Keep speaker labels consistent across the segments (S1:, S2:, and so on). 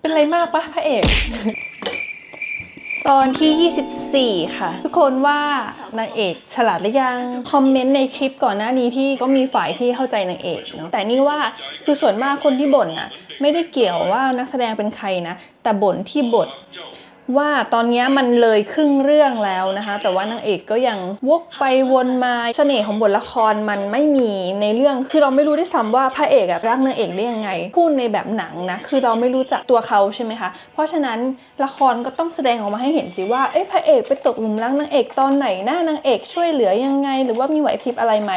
S1: เป็นไรมากปะพระเอก ตอนที่ 24 ค่ะ ทุกคนว่านางเอกฉลาดหรือยัง คอมเมนต์ในคลิปก่อนหน้านี้ที่ก็มีฝ่ายที่เข้าใจนางเอกเนาะแต่นี่ว่าคือส่วนมากคนที่บ่นอะไม่ได้เกี่ยวว่านักแสดงเป็นใครนะ แต่บ่นที่บท ว่าตอนนี้มันเลยครึ่งเรื่องแล้วนะคะ แต่ว่านางเอกก็ยังวกไปวนมาเสน่ห์ของบทละครมันไม่มีในเรื่องคือเราไม่รู้ได้ซ้ำว่าพระเอกอะรักนางเอกได้ยังไงพูดในแบบหนังนะคือเราไม่รู้จักตัวเขาใช่ไหมคะเพราะฉะนั้นละครก็ต้องแสดงออกมาให้เห็นสิว่าเอ้พระเอกไปตกหลุมรักนางเอกตอนไหนหน้านางเอกช่วยเหลือยังไง หรือว่ามีไหวพริบอะไรไหม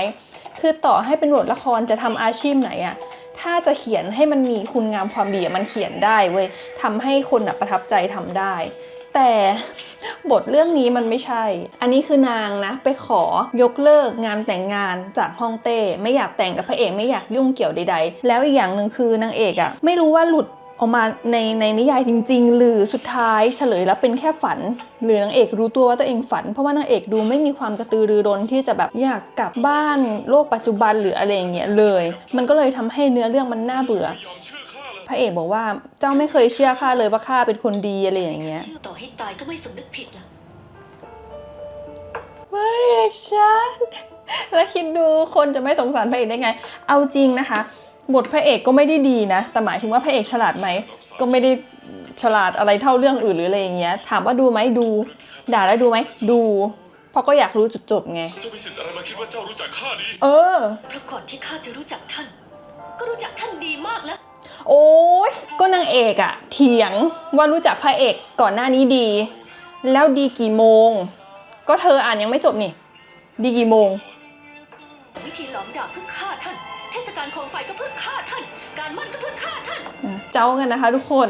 S1: คือต่อให้เป็นบทละครจะทำอาชีพไหนอะ ถ้าจะเขียนให้มันมีคุณงามความดีมันเขียนได้เว้ยทำให้คนประทับใจทำได้ แต่บทเรื่องนี้มันไม่ใช่ อันนี้คือนางนะไปขอยกเลิกงานแต่งงานจากฮ่องเต้ ไม่อยากแต่งกับพระเอกไม่อยากยุ่งเกี่ยวใดๆ แล้วอีกอย่างหนึ่งคือนางเอกอะไม่รู้ว่าหลุด ออกมาในในนิยายจริง ๆ หรือสุดท้ายเฉลยแล้วเป็นแค่ฝัน หรือนางเอกรู้ตัวว่าตัวเองฝัน เพราะว่านางเอกดูไม่มีความกระตือรือร้นที่จะแบบอยากกลับบ้านโลกปัจจุบันหรืออะไรอย่างเงี้ยเลย มันก็เลยทำให้เนื้อเรื่องมันน่าเบื่อ พระเอกบอกว่าเจ้าไม่เคยเชื่อข้าเลยว่าข้าเป็นคนดีอะไรอย่างเงี้ย
S2: ต่อให้ตายก็ไม่สำนึกผิดล่ะ
S1: พระเอกฉันแล้วคิดดูคนจะไม่สงสารพระเอกได้ไง เอาจริงนะคะ บทพระเอกก็ไม่ได้ดีนะ แต่หมายถึงว่าพระเอกฉลาดไหม ก็ไม่ได้ฉลาดอะไรเท่าเรื่องอื่นหรืออะไรอย่างเงี้ย ถามว่าดูไหมดู ด่าแล้วดูไหมดู เพราะก็อยากรู้จุดจบไง
S3: เจ้ามีสิทธิ์อะไรมาคิดว่าเจ้ารู้จักข้าดี
S1: เออ
S2: เพราะก่อนที่ข้าจะรู้จักท่าน ก็รู้จักท่านดีมากแล้ว
S1: โอ้ยก็นางเอกอะเถียงว่ารู้จักพระเอกก่อนหน้านี้ดี แล้วดีกี่โมง ก็เธออ่านยังไม่จบนี่ ดีกี่โมง
S2: วิธีหลอมดาบเพื่อฆ่าท่าน เทศกาลโคมไฟก็เพื่อฆ่าท่าน การมั่นก็เพื่อฆ่าท่าน
S1: เจ้ากันนะคะทุกคน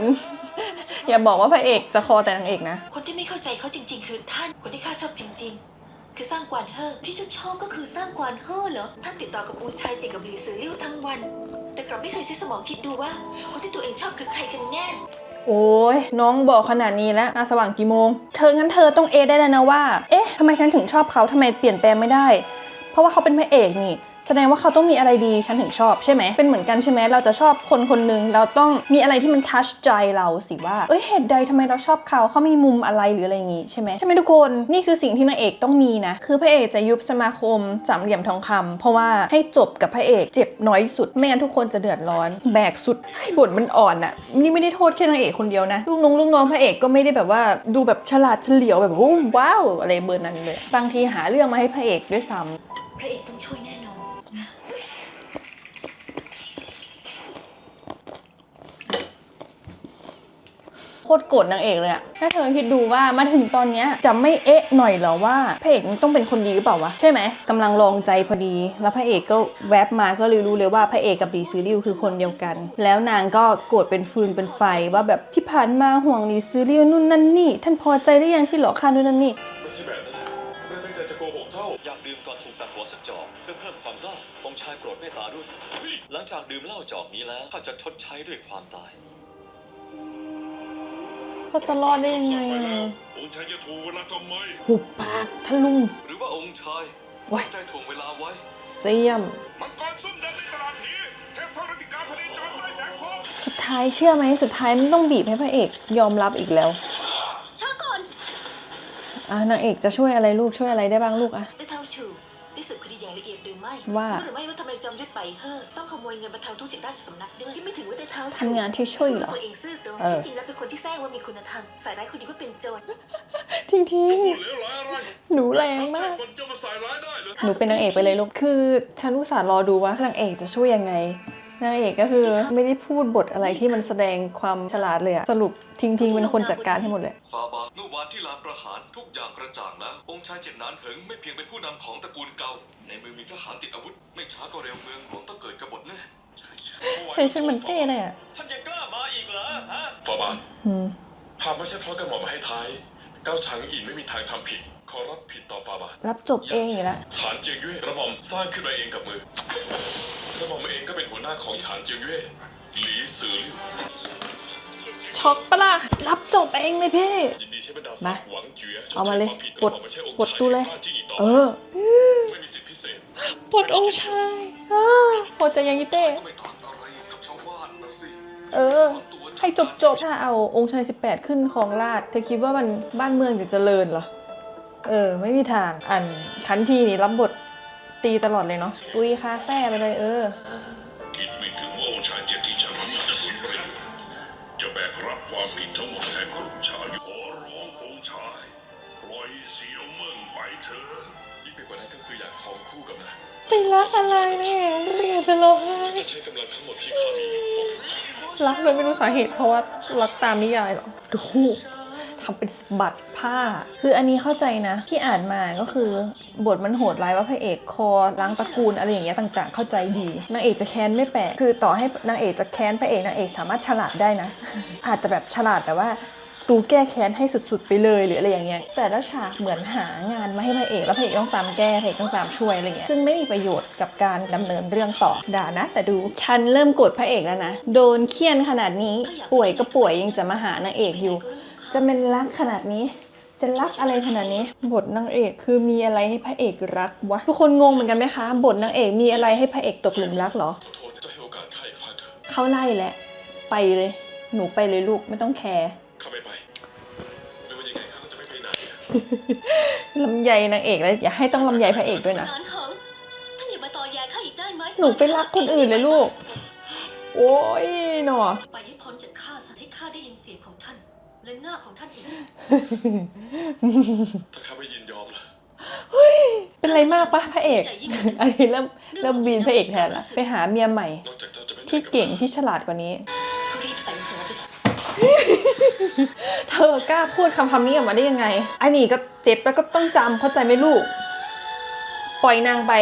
S1: อย่าบอกว่าพระเอกจะคอแต่นางเอกนะ
S4: คนที่ไม่เข้าใจเขาจริง ๆ คือท่าน คนที่ข้าชอบจริง ๆ คือสร้างกวานเฮอ
S2: ที่เจ้าชอบก็คือสร้างกวานเฮ่อเหรอ
S4: ท่านติดต่อกับอูชายจิงกับหลีซือลิ่วทั้งวัน แต่กลับไม่เคยใช้สมองคิดดูว่า คนที่ตัวเองชอบคือใครกันแน่
S1: โอ้ยน้องบอกขนาดนี้แล้วอาสว่างกี่โมง เธองั้นเธอต้องเอะได้แล้วนะว่า เอ๊ะทำไมฉันถึงชอบเขาทำไมเปลี่ยนแปลงไม่ได้ เพราะว่าเขาเป็นพระเอกนี่ แสดงว่าเขาต้องมีอะไรดีฉันถึงชอบใช่ไหมเป็นเหมือนกันใช่ไหมเราจะชอบคนคนหนึ่งเราต้องมีอะไรที่มันทัชใจเราสิว่าเอ้ยเหตุใดทำไมเราชอบเขาเขามีมุมอะไรหรืออะไรอย่างงี้ใช่ไหมใช่ไหมทุกคนนี่คือสิ่งที่นางเอกต้องมีนะคือพระเอกจะยุบสมาคมสามเหลี่ยมทองคำเพราะว่าให้จบกับพระเอกเจ็บน้อยสุดไม่งั้นทุกคนจะเดือดร้อน แบกสุดให้บทมันอ่อนอะนี่ไม่ได้โทษแค่นางเอกคนเดียวนะลูกน้องลูกน้องพระเอกก็ไม่ได้แบบว่าดูแบบฉลาดเฉลียวแบบวุ้มว้าวอะไรเบอร์นั้นเลยบางทีหาเรื่องมาให้พระเอกด้วยซ้ำ
S2: พระเอกต้องช่วยแน่นอน
S1: โค ตรโกรธนางเอกเลยอะถ้าเธอคิดดูว่ามาถึงตอนเนี้ยจะไม่เอ๊ะหน่อยเหรอว่าพระเอกมันต้องเป็นคนดีหรือเปล่าวะใช่ไหมกำลังลองใจพอดี แล้วพระเอกก็แวบมาก็เลยรู้เลยว่าพระเอกกับลีซือริวคือคนเดียวกัน แล้วนางก็โกรธเป็นฟืนเป็นไฟว่าแบบที่ผ่านมาห่วงลีซือริวนู่นนั่นนี่ ท่านพอใจได้ยังที่หลอกข้านู่นนั่นนี่
S3: ไม่ใช่แบบนั้นข้าไม่ได้ตั้งใจจะโกหกเจ้า
S5: อยากดื่มก่อนถูกตัดหัวสักจอกเพื่อเพิ่มความกล้าองชายโปรดเมตตาด้วย หลังจากดื่มเหล้าจอกนี้แล้วข้าจะชดใช้ด้วยความตาย
S1: เขาจะรอดได้ยังไง
S3: ไปแล้ว
S1: อะ
S3: องค์ชายจะถูกเวลาทำไม
S1: หุบปากท่านลุง
S5: หรือว่าองค์ชาย
S1: ว้าย
S5: ตั้งใจถ่วงเวลาไว้
S1: เสียม
S3: มังกรซุ่มแดงในตลาดผีเทพพระรัติการพนีจอมใต้แสงโคม
S1: สุดท้ายเชื่อไหมสุดท้ายมันต้องบีบให้พระเอกยอมรับอีกแล้ว
S2: ช้าก่อน
S1: อะนางเอกจะช่วยอะไรลูกช่วยอะไรได้บ้างลูกอะ
S4: ไม่
S1: ว่า
S4: รู้หรือไม่ว่าทำไมจอมยุทธไปเฮอต้องขโมยเงินบรรเทาทุกข์จากราชสำนักด้วยที่ไม่ถึงว่าได้เท่าชู
S1: ทำงานที่ช่วยเหรอ
S4: ตัวเองซื่อตรง
S1: เออ
S4: ที่จริงแล้วเป็นคนที่แซงว่ามีคุณธรรมสายร้ายคนนี้ก็เป็นโจร
S1: ทิ้งทิ้ง
S3: พูดเหลวไหลอะไร
S1: หนูแรงมาก
S3: คนจะมาใส่ร้ายได้เหรอ
S1: หนูเป็นนางเอกไปเลยลูกคือฉันอุตส่าห์รอดูว่านางเอกจะช่วยยังไง นางเอกก็คือไม่ได้พูดบทอะไรที่มันแสดงความฉลาดเลยอะสรุปทิ้งทิ้งๆเป็นคนจัดการให้หมดเลย
S5: ฟาบาเมื่อวานที่ลานประหารทุกอย่างกระจ่างแล้วองค์ชายเจ็ดนานเหิงไม่เพียงเป็นผู้นำของตระกูลเก่า ในมือมีทหารติดอาวุธ ไม่ช้าก็เร็วเมืองหลวงต้องเกิดกบฏแน่
S1: ใส่ชุดเหมือนเต้เลยอะ
S5: ท่านยังกล้ามาอีกเหรอฮะ
S3: ฟาบาท
S1: อืม
S3: หากไม่ใช่เพราะกระหม่อมให้ท้ายเก้าชางอินไม่มีทางทำผิดขอรับผิดต่อฟาบาท
S1: รับจบเองอีกแล้ว
S3: ฉานเจียงเย่กระหม่อมสร้างขึ้นมาเองกับมือกระหม่อมเอง ก็เป็นหัวหน้าของฉานเจียงเย่หลีซือลิ่ว
S1: ช็อกปะล่ะรับจบเองเลยพี่
S3: ยินดีใช้บรรดา
S1: มา
S3: ศักดิ์หวังเจือ
S1: เอามาเลย
S3: ชดใช้
S1: กด
S3: ความผิกระหม่อมไม่ใช่องค์
S1: กดตู้เลย
S3: ชายแห่งบ้านจี้อีกต่อ
S1: เออ
S3: ไม่มีสิทธิพิเศษ
S1: ปลดองค์ชายอ้าพอใจยังอีเต้
S5: ก็ไม่ต่างอะไรกับชาวบ้านนะสิ
S1: เออ ให้จบจบๆถ้าเอาองค์ชาย 18 ขึ้นครองราชย์เธอคิดว่ามันบ้านเมืองจะเจริญเหรอ เออ ไม่มีทาง อันคันทีนี่รับบท ตีตลอดเลยเนาะตุยคาแซ่ไปเลยเออ
S3: คิดไม่ถึงว่าองค์ชายเจ็ดที่ฉลาดจะผลประโยชน์จะแบกรับความผิดทั้งหมดแทนกลุ่มชาวยุขอร้ององค์ชายปล่อยเสียวเมิ่งไปเถอะยิ่งไปกว่านั้นก็คืออยากครองคู่กับนาง
S1: ไปรักอะไรเนี่ยเรียนจะร้องไห้
S3: จะใช้กำลังทั้งหมดที่ข้ามีปก
S1: รักเลยไม่รู้สาเหตุเพราะว่ารักตามนิยายเหรอดู ทำเป็นสบัดผ้า คืออันนี้เข้าใจนะ ที่อ่านมาก็คือบทมันโหดร้ายว่าพระเอกคอล้างตระกูลอะไรอย่างเงี้ยต่างๆ เข้าใจดีนางเอกจะแค้นไม่แปลกคือต่อให้นางเอกจะแค้นพระเอกนางเอกสามารถฉลาดได้นะ อาจจะแบบฉลาดแต่ว่าตูแก้แค้นให้สุดๆไปเลยหรืออะไรอย่างเงี้ย แต่ละฉากเหมือนหางานมาให้พระเอกแล้วพระเอกต้องตามแก้พระเอกต้องตามช่วยอะไรเงี้ย ซึ่งไม่มีประโยชน์กับการดำเนินเรื่องต่อด่านะ แต่ดูฉันเริ่มโกรธพระเอกแล้วนะ โดนเคี่ยนขนาดนี้ป่วยก็ป่วยยังจะมาหานางเอกอยู่ จะเป็นรักขนาดนี้ จะรักอะไรขนาดนี้ บทนางเอกคือมีอะไรให้พระเอกรักวะทุกคนงงเหมือนกันไหมคะ บทนางเอกมีอะไรให้พระเอกตกหลุมรักเหรอ
S3: ขอโทษจะให้โอกาสข้าอีกครั้งเถอะ
S1: เขาไล่แหละ ไปเลย หนูไปเลยลูกไม่ต้องแคร์
S3: ข้าไม่ไปไม่ว่ายังไงข้าก็จะไม่ไปไหน
S1: ลำไยนางเอกแล้วอย่าให้ต้องลำไยพระเอกด้วยนะ
S2: นานเหงท่านอย่ามาตอแยข้าอีกได้ไหม
S1: หนูไปรักคนอื่นเลยลูก โอ้ยหนอ
S2: และหน้าของท่านอีก
S3: ถ้าข้าไม่ยินยอมล่ะ
S1: เป็นไรมากปะพระเอก อันนี้เริ่มเริ่มบีนพระเอกแทนละไปหาเมียใหม่
S3: นอกจากเจ้าจะไม่
S1: ที่เก่งที่ฉลาดกว่านี้
S2: ก็รีบใส่หัวไปซะ
S1: เธอกล้าพูดคำคำนี้ออกมาได้ยังไง อันนี้ก็เจ็บแล้วก็ต้องจำเข้าใจไหมลูก ปล่อยนางไป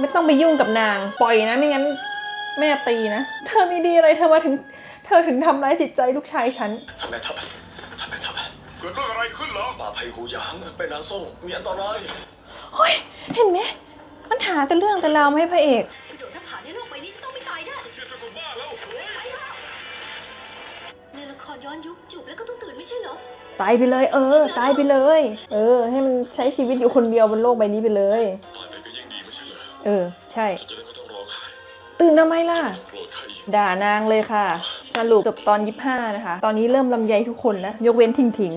S1: ไม่ต้องไปยุ่งกับนาง ปล่อยนะไม่งั้นแม่ตีนะ เธอมีดีอะไรเธอมาถึง เธอถึงทำร้ายจิตใจลูกชายฉัน
S3: ท่านแม่ทัพท่านแม่ทัพ
S5: เกิดเรื่องอะไรขึ้นเหรอ
S3: ป่าไผ่หูหยางเป็นนางส่งมีอันตราย
S1: เฮ้ย เห็นไหมมันหาแต่เรื่องแต่ราวมาให้พระเอก
S2: กระโดดหน้าผาในโลกใบนี้จะต้องไม่ตายได้
S3: เทียบจะคนบ้าแล้วเฮ้ย
S2: ในละครย้อนยุคจูบแล้วก็ต้องตื่นไม่ใช่เหรอ
S1: ตายไปเลย เออ ตายไปเลย เออ ให้มันใช้ชีวิตอยู่คนเดียวบนโลกใบนี้ไปเลย
S3: ตายไปก็ยิ่งดีไม่ใช่เหรอ
S1: เออ ใช่
S3: ฉันจะได้ไม่ต้องร้องไห้
S1: ตื่นทำไมล่ะ
S3: โกรธข้าอีก
S1: ด่านางเลยค่ะ สรุปจบตอน 25 นะคะ ตอนนี้เริ่มลำไยทุกคนแล้ว ยกเว้นทิงทิง